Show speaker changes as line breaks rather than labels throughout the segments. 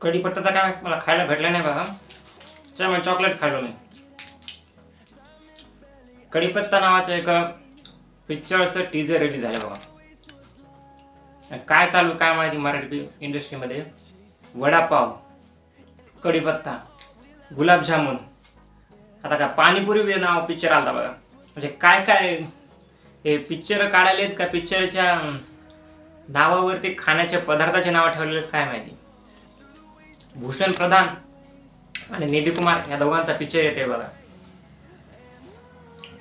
कढीपत्ता तर काय मला खायला भेटला नाही बघा. त्यामुळे चॉकलेट खायलो मी. कढीपत्ता नावाचं एक पिक्चरचं टीजर रिलीज झालं बघा. काय चालू काय माहिती मराठी इंडस्ट्रीमध्ये वडापाव कढीपत्ता गुलाबजामुन. आता काय पाणीपुरी नाव पिक्चर आलता बघा. म्हणजे काय काय हे पिक्चर काढायला आहेत का पिक्चरच्या नावावरती खाण्याच्या पदार्थाचे नावं ठेवलेले आहेत काय माहिती? भूषण प्रधान आणि निधी कुमार या दोघांचा पिक्चर येते बघा.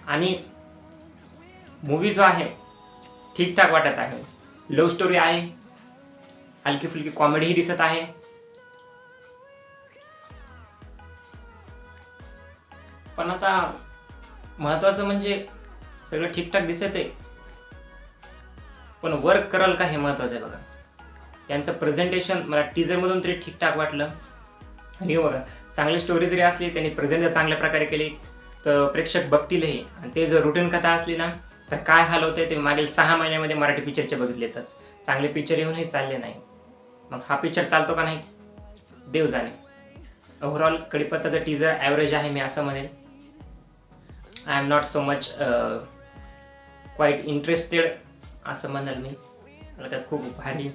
आणि मूवी जो आहे ठीकठाक वाटत आहे. लव्ह स्टोरी आहे. हलकी फुलकी कॉमेडीही दिसत आहे. पण आता महत्वाचं म्हणजे सगळं ठीकठाक दिसत आहे पण वर्क कराल का हे महत्वाचं आहे बघा. त्यांचं प्रेझेंटेशन मला टीजरमधून तरी ठीकठाक वाटलं. आणि बघा चांगली स्टोरी जरी असली त्यांनी प्रेझेंट जर चांगल्या प्रकारे केली तर प्रेक्षक बघतीलही. आणि ते जर रुटीन कथा असली ना तर काय हाल होते ते मागील सहा महिन्यामध्ये मराठी पिक्चरचे बघितलेतच चांगले पिक्चर येऊनही चालले नाही. मग हा पिक्चर चालतो का नाही? देव जाणे. ओव्हरऑल कडीपत्ताचं टीजर ॲव्हरेज आहे मी असं म्हणेल I am not so much quite interested असं म्हणाल मी. मला काय खूप भारी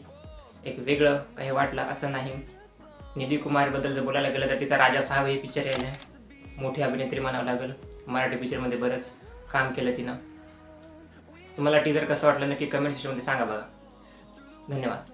एक वेगळं काही वाटलं असं नाही. निधी कुमारबद्दल जर बोलायला गेलं तर तिचा राजा साहेब हे पिक्चर यायला. मोठी अभिनेत्री म्हणावं लागेल. मराठी पिक्चरमध्ये बरंच काम केलं तिनं. तुम्हाला टीजर कसं वाटलं नक्की कमेंट सेक्शनमध्ये सांगा बघा. धन्यवाद.